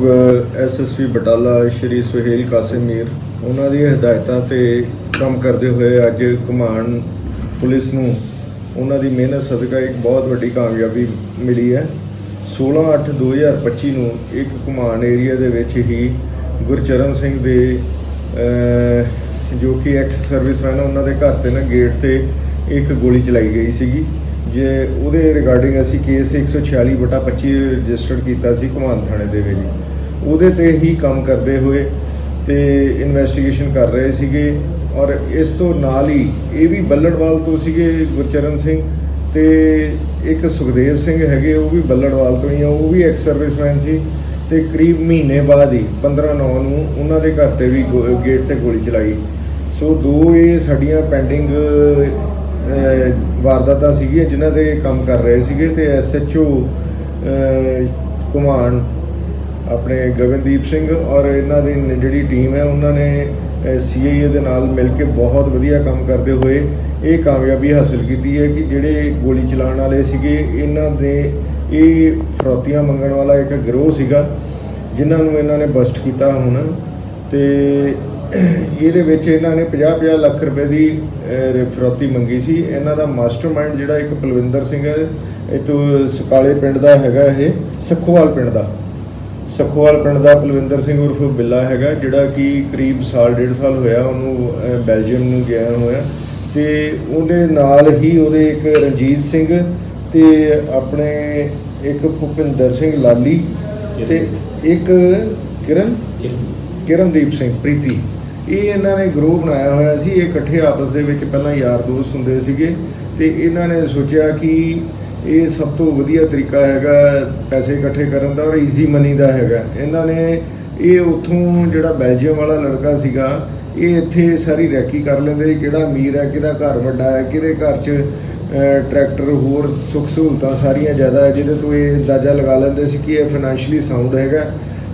ਮਾਨਯੋਗ ਐਸਐਸਪੀ ਬਟਾਲਾ, ਸ਼੍ਰੀ ਸੁਹੇਲ ਕਾਸਿਮ ਮੀਰ, ਉਹਨਾਂ ਦੀ ਹਦਾਇਤਾਂ ਤੇ ਕੰਮ ਕਰਦੇ ਹੋਏ ਅੱਜ ਘੁਮਾਣ ਪੁਲਿਸ ਨੂੰ ਉਹਨਾਂ ਦੀ ਮਿਹਨਤ ਸਦਕਾ ਇੱਕ ਬਹੁਤ ਵੱਡੀ ਕਾਮਯਾਬੀ ਮਿਲੀ ਹੈ। 16/8/2025 ਨੂੰ ਇੱਕ ਘੁਮਾਣ ਏਰੀਆ ਦੇ ਵਿੱਚ ਹੀ ਗੁਰਚਰਨ ਸਿੰਘ ਦੇ ਜੋ ਕਿ ਐਕਸ ਸਰਵਿਸਮੈਨ ਉਹਨਾਂ ਦੇ ਘਰ ਤੇ ਨਾ ਗੇਟ ਤੇ ਇੱਕ ਗੋਲੀ ਚਲਾਈ ਗਈ ਸੀਗੀ। ਜੇ ਉਹਦੇ ਰਿਗਾਰਡਿੰਗ ਅਸੀਂ ਕੇਸ 146 ਬਟਾ 25 ਰਜਿਸਟਰਡ ਕੀਤਾ ਸੀ ਘੁਮਾਣ ਥਾਣੇ ਦੇ ਵਿੱਚ। ਉਹਦੇ ਤੇ ਹੀ ਕੰਮ ਕਰਦੇ ਹੋਏ ਤੇ ਇਨਵੈਸਟੀਗੇਸ਼ਨ ਕਰ ਰਹੇ ਸੀਗੇ ਔਰ ਇਸ ਤੋਂ ਨਾਲ ਹੀ ਇਹ ਵੀ ਬੱਲੜਵਾਲ ਤੋਂ ਸੀਗੇ ਗੁਰਚਰਨ ਸਿੰਘ ਤੇ ਇੱਕ ਸੁਖਦੇਵ ਸਿੰਘ ਹੈਗੇ, ਉਹ ਵੀ ਬੱਲੜਵਾਲ ਤੋਂ ਹੀ ਆ, ਉਹ ਵੀ ਐਕਸ ਸਰਵਿਸਮੈਨ ਸੀ ਤੇ ਕਰੀਬ ਮਹੀਨੇ ਬਾਅਦ ਹੀ 15 9 ਨੂੰ ਉਹਨਾਂ ਦੇ ਘਰ ਤੇ ਵੀ ਗੋ- ਗੇਟ ਤੇ ਗੋਲੀ ਚਲਾਈ। ਸੋ ਦੋ ਇਹ ਸਾਡੀਆਂ ਪੈਂਡਿੰਗ ਵਾਰਦਾਤਾਂ ਸੀਗੀਆਂ ਜਿਨ੍ਹਾਂ ਤੇ ਕੰਮ ਕਰ ਰਹੇ ਸੀਗੇ ਤੇ ਐਸਐਚਓ ਕੁਮਾਨ ਆਪਣੇ ਗਗਨਦੀਪ ਸਿੰਘ ਔਰ ਇਹਨਾਂ ਦੀ ਜਿਹੜੀ ਟੀਮ ਹੈ ਉਹਨਾਂ ਨੇ ਸੀਆਈਏ ਦੇ ਨਾਲ ਮਿਲ ਕੇ ਬਹੁਤ ਵਧੀਆ ਕੰਮ ਕਰਦੇ ਹੋਏ ਇਹ ਕਾਮਯਾਬੀ ਹਾਸਲ ਕੀਤੀ ਹੈ ਕਿ ਜਿਹੜੇ ਗੋਲੀ ਚਲਾਉਣ ਵਾਲੇ ਸੀਗੇ ਇਹਨਾਂ ਦੇ ਇਹ ਫਰੋਤੀਆਂ ਮੰਗਣ ਵਾਲਾ ਇੱਕ ਗਰੋਹ ਸੀਗਾ ਜਿਨ੍ਹਾਂ ਨੂੰ ਇਹਨਾਂ ਨੇ ਬਸਟ ਕੀਤਾ ਹੁਣ ਤੇ ਇਹਦੇ ਵਿੱਚ ਇਹਨਾਂ ਨੇ 50-50 ਲੱਖ ਰੁਪਏ ਦੀ ਅਹ, ਫਰੋਤੀ ਮੰਗੀ ਸੀ। ਇਹਨਾਂ ਦਾ ਮਾਸਟਰਮਾਈਂਡ ਜਿਹੜਾ ਇੱਕ ਪਲਵਿੰਦਰ ਸਿੰਘ ਹੈ ਇਹ ਤੋਂ ਸੁਕਾਲੇ ਪਿੰਡ ਦਾ ਹੈਗਾ ਇਹ ਸਖੋਵਾਲ ਪਿੰਡ ਦਾ। ਸਖੋਵਾਲ ਪਿੰਡ ਦਾ ਪਲਵਿੰਦਰ ਸਿੰਘ ਉਰਫ ਬਿੱਲਾ ਹੈਗਾ ਜਿਹੜਾ ਕਿ ਕਰੀਬ ਸਾਲ ਡੇਢ ਸਾਲ ਹੋਇਆ ਉਹਨੂੰ ਬੈਲਜੀਅਮ ਨੂੰ ਗਿਆ ਹੋਇਆ। ਤੇ ਉਹਦੇ ਨਾਲ ਹੀ ਉਹਦੇ ਇੱਕ ਰਣਜੀਤ ਸਿੰਘ ਤੇ ਆਪਣੇ ਇੱਕ ਭੁਪਿੰਦਰ ਸਿੰਘ ਲਾਲੀ ਤੇ ਇੱਕ ਕਿਰਨ? ਕਿਰਨਦੀਪ ਸਿੰਘ ਪ੍ਰੀਤੀ। ਇਹ ਇਹਨਾਂ ਨੇ ਗਰੁੱਪ ਬਣਾਇਆ ਹੋਇਆ ਸੀ। ਇਹ ਇਕੱਠੇ ਆਪਸ ਦੇ ਵਿੱਚ ਪਹਿਲਾਂ ਯਾਰ ਦੋਸਤ ਹੁੰਦੇ ਸੀਗੇ ਤੇ ਇਹਨਾਂ ਨੇ ਸੋਚਿਆ ਕਿ ਇਹ ਸਭ ਤੋਂ ਵਧੀਆ ਤਰੀਕਾ ਹੈਗਾ ਪੈਸੇ ਇਕੱਠੇ ਕਰਨ ਦਾ ਔਰ ਈਜ਼ੀ ਮਨੀ ਦਾ ਹੈਗਾ। ਇਹਨਾਂ ਨੇ ਇਹ ਉੱਥੋਂ ਜਿਹੜਾ ਬੈਲਜੀਅਮ ਵਾਲਾ ਲੜਕਾ ਸੀਗਾ, ਇਹ ਇੱਥੇ ਸਾਰੀ ਰੈਕੀ ਕਰ ਲੈਂਦੇ ਕਿਹੜਾ ਅਮੀਰ ਹੈ, ਕਿਹਦਾ ਘਰ ਵੱਡਾ ਹੈ, ਕਿਹਦੇ ਘਰ 'ਚ ਟਰੈਕਟਰ ਹੋਰ ਸੁੱਖ ਸਹੂਲਤਾਂ ਸਾਰੀਆਂ ਜ਼ਿਆਦਾ ਹੈ, ਜਿਹਦੇ ਤੋਂ ਇਹ ਅੰਦਾਜ਼ਾ ਲਗਾ ਲੈਂਦੇ ਸੀ ਕਿ ਇਹ ਫਾਈਨੈਂਸ਼ੀਅਲੀ ਸਾਊਂਡ ਹੈਗਾ।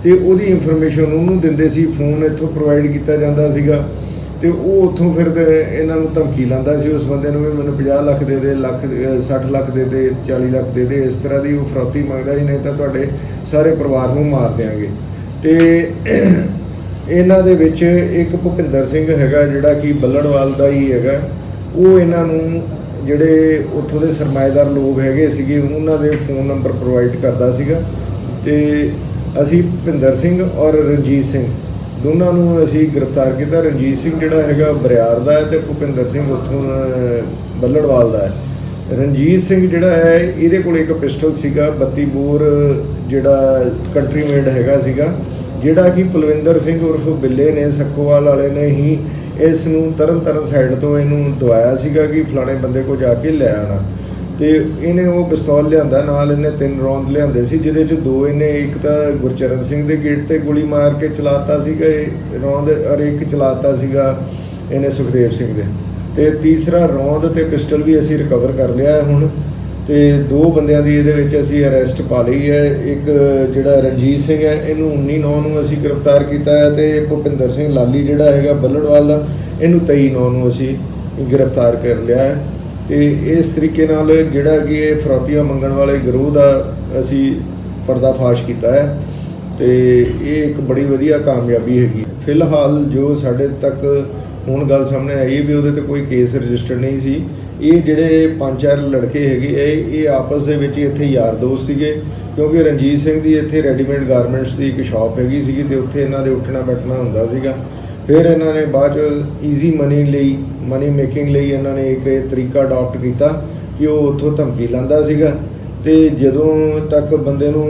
ਤੇ ਉਹਦੀ ਇਨਫੋਰਮੇਸ਼ਨ ਉਹਨੂੰ ਦਿੰਦੇ ਸੀ ਫੋਨ ਇੱਥੋਂ ਪ੍ਰੋਵਾਈਡ ਕੀਤਾ ਜਾਂਦਾ ਸੀਗਾ। ਤੇ ਉਹ ਉੱਥੋਂ ਫਿਰ ਇਹਨਾਂ ਨੂੰ ਧਮਕੀ ਲਾਉਂਦਾ ਸੀ, ਉਸ ਬੰਦੇ ਨੂੰ ਵੀ ਮੈਨੂੰ 50 ਲੱਖ ਦੇ ਦੇ, ਲੱਖ, ਅਹ 60 ਲੱਖ ਦੇ ਦੇ 40 ਲੱਖ ਦੇ ਦੇ, ਇਸ ਤਰ੍ਹਾਂ ਦੀ ਉਹ ਫਰੌਤੀ ਮੰਗਦਾ ਸੀ, ਨਹੀਂ ਤਾਂ ਤੁਹਾਡੇ ਸਾਰੇ ਪਰਿਵਾਰ ਨੂੰ ਮਾਰ ਦਿਆਂਗੇ। ਤੇ ਇਹਨਾਂ ਦੇ ਵਿੱਚ ਇੱਕ ਭੁਪਿੰਦਰ ਸਿੰਘ ਹੈਗਾ, ਜਿਹੜਾ ਕਿ ਬੱਲੜਵਾਲ ਦਾ ਹੀ ਹੈਗਾ, ਉਹ ਇਹਨਾਂ ਨੂੰ ਜਿਹੜੇ ਉੱਥੋਂ ਦੇ ਸਰਮਾਏਦਾਰ ਲੋਕ ਹੈਗੇ ਸੀਗੇ, ਉਹਨਾਂ ਦੇ ਫੋਨ ਨੰਬਰ ਪ੍ਰੋਵਾਈਡ ਕਰਦਾ ਸੀਗਾ। ਤੇ ਅਸੀਂ ਭਿੰਦਰ ਸਿੰਘ ਔਰ ਰਣਜੀਤ ਸਿੰਘ ਦੋਨਾਂ ਨੂੰ ਅਸੀਂ ਗ੍ਰਿਫਤਾਰ ਕੀਤਾ। ਰਣਜੀਤ ਸਿੰਘ ਜਿਹੜਾ ਹੈਗਾ ਬਰਿਆਰ ਦਾ ਹੈ ਤੇ ਭੁਪਿੰਦਰ ਸਿੰਘ ਉੱਥੋਂ ਬੱਲੜਵਾਲ ਦਾ ਹੈ। ਰਣਜੀਤ ਸਿੰਘ ਜਿਹੜਾ ਹੈ, ਇਹਦੇ ਕੋਲ ਇੱਕ ਪਿਸਟਲ ਸੀਗਾ 32 ਬੋਰ ਜਿਹੜਾ ਕੰਟਰੀ ਮੇਡ ਹੈਗਾ ਸੀਗਾ, ਜਿਹੜਾ ਕਿ ਕੁਲਵਿੰਦਰ ਸਿੰਘ ਉਰਫ ਬਿੱਲੇ ਨੇ, ਸੱਖੋਵਾਲ ਵਾਲੇ ਨੇ ਹੀ ਇਸ ਨੂੰ ਤਰਨ ਤਰਨ ਸਾਈਡ ਤੋਂ ਇਹਨੂੰ ਦਵਾਇਆ ਸੀਗਾ ਕਿ ਫਲਾਣੇ ਬੰਦੇ ਕੋ ਜਾ ਕੇ ਲੈ ਆਣਾ ਤੇ ਇਹਨੇ ਉਹ ਪਿਸਤੌਲ ਲਿਆਂਦਾ, ਨਾਲ ਇਹਨੇ ਤਿੰਨ ਰੌਂਦ ਲਿਆਂਦੇ ਸੀ, ਜਿਹਦੇ ਚ ਦੋ ਇਹਨੇ ਇੱਕ ਤਾਂ ਗੁਰਚਰਨ ਸਿੰਘ ਦੇ ਗੇਟ ਤੇ ਗੋਲੀ ਮਾਰ ਕੇ ਚਲਾਤਾ ਸੀਗਾ, ਇਹ ਰੌਂਦ ਔਰ ਇੱਕ ਚਲਾਤਾ ਸੀਗਾ ਇਹਨੇ ਸੁਖਦੇਵ ਸਿੰਘ ਦੇ। ਤੇ ਤੀਸਰਾ ਰੌਂਦ ਤੇ ਪਿਸਟਲ ਵੀ ਅਸੀਂ ਰਿਕਵਰ ਕਰ ਲਿਆ ਹੈ ਹੁਣ, ਤੇ ਦੋ ਬੰਦਿਆਂ ਦੀ ਇਹਦੇ ਵਿੱਚ ਅਸੀਂ ਅਰੈਸਟ ਪਾ ਲਈ ਹੈ। ਇੱਕ ਜਿਹੜਾ ਰਣਜੀਤ ਸਿੰਘ ਹੈ, ਇਹਨੂੰ 19 ਨੌ ਨੂੰ ਅਸੀਂ ਗ੍ਰਿਫਤਾਰ ਕੀਤਾ ਹੈ ਤੇ ਭੁਪਿੰਦਰ ਸਿੰਘ ਲਾਲੀ ਜਿਹੜਾ ਹੈਗਾ ਬੱਲੜਵਾਲ ਦਾ, ਇਹਨੂੰ 23 ਨੌ ਨੂੰ ਅਸੀਂ ਗ੍ਰਿਫਤਾਰ ਕਰ ਲਿਆ ਹੈ। ਤੇ ਇਸ ਤਰੀਕੇ ਨਾਲ ਜਿਹੜਾ ਕਿ ਇਹ ਫਰੋਤੀਆਂ ਮੰਗਣ ਵਾਲੇ ਗਰੋਹ ਦਾ ਅਸੀਂ ਪਰਦਾਫਾਸ਼ ਕੀਤਾ ਹੈ ਤੇ ਇਹ ਇੱਕ ਬੜੀ ਵਧੀਆ ਕਾਮਯਾਬੀ ਹੈਗੀ ਫਿਲਹਾਲ ਜੋ ਸਾਡੇ ਤੱਕ ਹੁਣ ਗੱਲ ਸਾਹਮਣੇ ਆਈ ਵੀ ਉਹਦੇ ਤੇ ਕੋਈ ਕੇਸ ਰਜਿਸਟਰ ਨਹੀਂ ਸੀ। ਇਹ ਜਿਹੜੇ ਪੰਜ ਚਾਰ ਲੜਕੇ ਹੈਗੇ, ਇਹ ਇਹ ਆਪਸ ਦੇ ਵਿੱਚ ਇੱਥੇ ਯਾਰ ਦੋਸਤ ਸੀਗੇ, ਕਿਉਂਕਿ ਰਣਜੀਤ ਸਿੰਘ ਦੀ ਇੱਥੇ ਰੈਡੀਮੇਡ ਗਾਰਮੈਂਟਸ ਦੀ ਇੱਕ ਸ਼ਾਪ ਹੈਗੀ ਸੀਗੀ ਤੇ ਉੱਥੇ ਇਹਨਾਂ ਦੇ ਉੱਠਣਾ ਬੈਠਣਾ ਹੁੰਦਾ ਸੀਗਾ। ਫਿਰ ਇਹਨਾਂ ਨੇ ਬਾਅਦ ਚ ਈਜ਼ੀ ਮਨੀ ਲਈ ਮਨੀ ਮੇਕਿੰਗ ਲਈ ਇਹਨਾਂ ਨੇ ਇੱਕ ਇਹ ਤਰੀਕਾ ਅਡਾਪਟ ਕੀਤਾ ਕਿ ਉਹ ਉੱਥੋਂ ਧਮਕੀ ਲਾਂਦਾ ਸੀਗਾ ਤੇ ਜਦੋਂ ਤੱਕ ਬੰਦੇ ਨੂੰ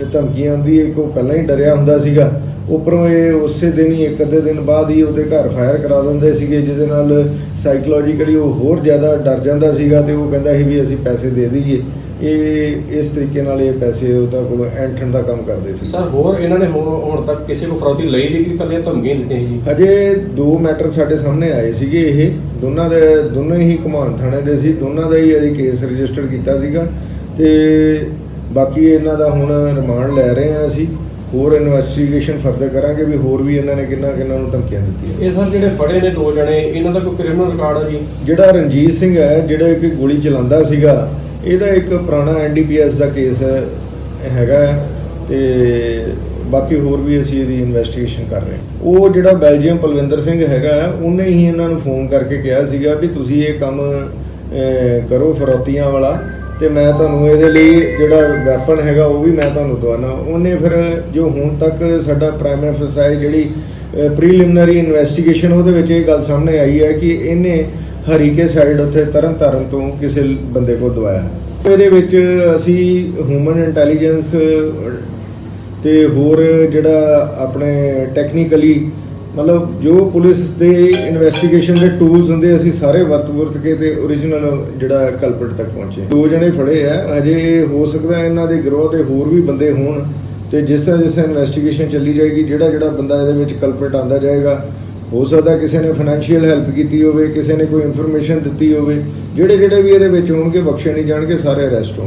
ਇਹ ਧਮਕੀ ਆਉਂਦੀ ਹੈ ਕਿ ਉਹ ਪਹਿਲਾਂ ਹੀ ਡਰਿਆ ਹੁੰਦਾ ਸੀਗਾ, ਉੱਪਰੋਂ ਇਹ ਉਸੇ ਦਿਨ ਹੀ, ਇੱਕ ਅੱਧੇ ਦਿਨ ਬਾਅਦ ਹੀ ਉਹਦੇ ਘਰ ਫਾਇਰ ਕਰਾ ਦਿੰਦੇ ਸੀਗੇ, ਜਿਹਦੇ ਨਾਲ ਸਾਈਕੋਲੋਜੀਕਲੀ ਉਹ ਹੋਰ ਜ਼ਿਆਦਾ ਡਰ ਜਾਂਦਾ ਸੀਗਾ ਤੇ ਉਹ ਕਹਿੰਦਾ ਸੀ ਵੀ ਅਸੀਂ ਪੈਸੇ ਦੇ ਦਈਏ। ਇਹ ਇਸ ਤਰੀਕੇ ਨਾਲ ਇਹ ਪੈਸੇ ਉਹਦਾ ਕੋਲ ਐਂਟਰਨ ਦਾ ਕੰਮ ਕਰਦੇ ਸੀ। ਸਰ ਹੋਰ ਇਹਨਾਂ ਨੇ ਹੁਣ ਹੁਣ ਤੱਕ ਕਿਸੇ ਕੋ ਫਰੌਤੀ ਲਈ ਨਹੀਂ ਕਿ ਕੱਲੀਆਂ ਧਮਕੀਆਂ ਦਿੱਤੀਆਂ ਜੀ? ਹਜੇ ਦੋ ਮੈਟਰ ਸਾਡੇ ਸਾਹਮਣੇ ਆਏ ਸੀਗੇ ਇਹ। ਦੋਨਾਂ ਦੇ ਦੋਨੋਂ ਹੀ ਘੁਮਾਨ ਥਾਣੇ ਦੇ ਸੀ। ਦੋਨਾਂ ਦਾ ਹੀ ਅਸੀਂ ਕੇਸ ਰਜਿਸਟਰ ਕੀਤਾ ਸੀਗਾ। ਤੇ ਬਾਕੀ ਇਹਨਾਂ ਦਾ ਹੁਣ ਰਿਮਾਂਡ ਲੈ ਰਹੇ ਹਾਂ ਅਸੀਂ। ਹੋਰ ਇਨਵੈਸਟੀਗੇਸ਼ਨ ਫਰਦਰ ਕਰਾਂਗੇ ਵੀ ਹੋਰ ਵੀ ਇਹਨਾਂ ਨੇ ਕਿੰਨਾ ਕਿੰਨਾ ਨੂੰ ਧਮਕੀਆਂ ਦਿੱਤੀਆਂ। ਇਹ ਸਰ ਜਿਹੜੇ ਫੜੇ ਨੇ ਦੋ ਜਣੇ ਇਹਨਾਂ ਦਾ ਕੋਈ ਕ੍ਰਿਮੀਨਲ ਰਿਕਾਰਡ ਹੈ ਜੀ? ਜਿਹੜਾ ਰਣਜੀਤ ਸਿੰਘ ਹੈ ਜਿਹੜਾ ਇੱਕ ਗੋਲੀ ਚਲਾਉਂਦਾ ਸੀਗਾ ਇਹਦਾ ਇੱਕ ਪੁਰਾਣਾ ਐਨਡੀਪੀਐਸ ਦਾ ਕੇਸ ਹੈਗਾ ਹੈ ਤੇ ਬਾਕੀ ਹੋਰ ਵੀ ਅਸੀਂ ਇਹਦੀ ਇਨਵੈਸਟੀਗੇਸ਼ਨ ਕਰ ਰਹੇ ਹਾਂ। ਉਹ ਜਿਹੜਾ ਬੈਲਜੀਅਮ ਪਲਵਿੰਦਰ ਸਿੰਘ ਹੈਗਾ ਉਹਨੇ ਹੀ ਇਹਨਾਂ ਨੂੰ ਫੋਨ ਕਰਕੇ ਕਿਹਾ ਸੀਗਾ ਵੀ ਤੁਸੀਂ ਇਹ ਕੰਮ ਕਰੋ ਫਰੋਤੀਆਂ ਵਾਲਾ ਤੇ ਮੈਂ ਤੁਹਾਨੂੰ ਇਹਦੇ ਲਈ ਜਿਹੜਾ ਵੈਪਨ ਹੈਗਾ ਉਹ ਵੀ ਮੈਂ ਤੁਹਾਨੂੰ ਦਵਾਨਾ। ਉਹਨੇ ਫਿਰ ਜੋ ਹੁਣ ਤੱਕ ਸਾਡਾ ਪ੍ਰਾਈਮ ਐਫਐਸਆਈ ਜਿਹੜੀ ਪ੍ਰੀਲਿਮਿਨਰੀ ਇਨਵੈਸਟੀਗੇਸ਼ਨ ਉਹਦੇ ਵਿੱਚ ਇਹ ਗੱਲ ਸਾਹਮਣੇ ਆਈ ਹੈ ਕਿ ਇਹਨੇ ਹਰੀਕੇ ਸਾਈਡ ਉੱਥੇ ਤਰਨ ਤਾਰਨ ਤੋਂ ਕਿਸੇ ਬੰਦੇ ਕੋਲ ਦਵਾਇਆ। ਇਹਦੇ ਵਿੱਚ ਅਸੀਂ ਹਿਊਮਨ ਇੰਟੈਲੀਜੈਂਸ ਤੇ ਹੋਰ ਜਿਹੜਾ ਆਪਣੇ ਟੈਕਨੀਕਲੀ ਮਤਲਬ ਜੋ ਪੁਲਿਸ ਦੇ ਇਨਵੈਸਟੀਗੇਸ਼ਨ ਦੇ ਟੂਲਸ ਹੁੰਦੇ, ਅਸੀਂ ਸਾਰੇ ਵਰਤ ਵਰਤ ਕੇ ਤੇ origignal ਜਿਹੜਾ ਕਲਪਟ ਤੱਕ ਪਹੁੰਚੇ। ਦੋ ਜਣੇ ਫੜੇ ਆ, ਹਜੇ ਹੋ ਸਕਦਾ ਇਹਨਾਂ ਦੇ ਗਰੋਹ ਤੇ ਹੋਰ ਵੀ ਬੰਦੇ ਹੋਣ ਤੇ ਜਿਸ ਤਰ੍ਹਾਂ ਜਿਸ ਤਰ੍ਹਾਂ ਇਨਵੈਸਟੀਗੇਸ਼ਨ ਚੱਲੀ ਜਾਏਗੀ ਜਿਹੜਾ ਜਿਹੜਾ ਬੰਦਾ ਇਹਦੇ ਵਿੱਚ ਕਲਪਟ ਆਂਦਾ ਜਾਏਗਾ ਹੋ ਸਕਦਾ ਕਿਸੇ ਨੇ ਫਾਈਨੈਂਸ਼ੀਅਲ ਹੈਲਪ ਕੀਤੀ ਹੋਵੇ, ਕਿਸੇ ਨੇ ਕੋਈ ਇਨਫੋਰਮੇਸ਼ਨ ਦਿੱਤੀ ਹੋਵੇ ਜਿਹੜੇ ਜਿਹੜੇ ਵੀ ਇਹਦੇ ਵਿੱਚ ਹੋਣਗੇ, ਬਖਸ਼ੇ ਨਹੀਂ ਜਾਣਗੇ, ਸਾਰੇ ਅਰੈਸਟ ਹੋਣਗੇ।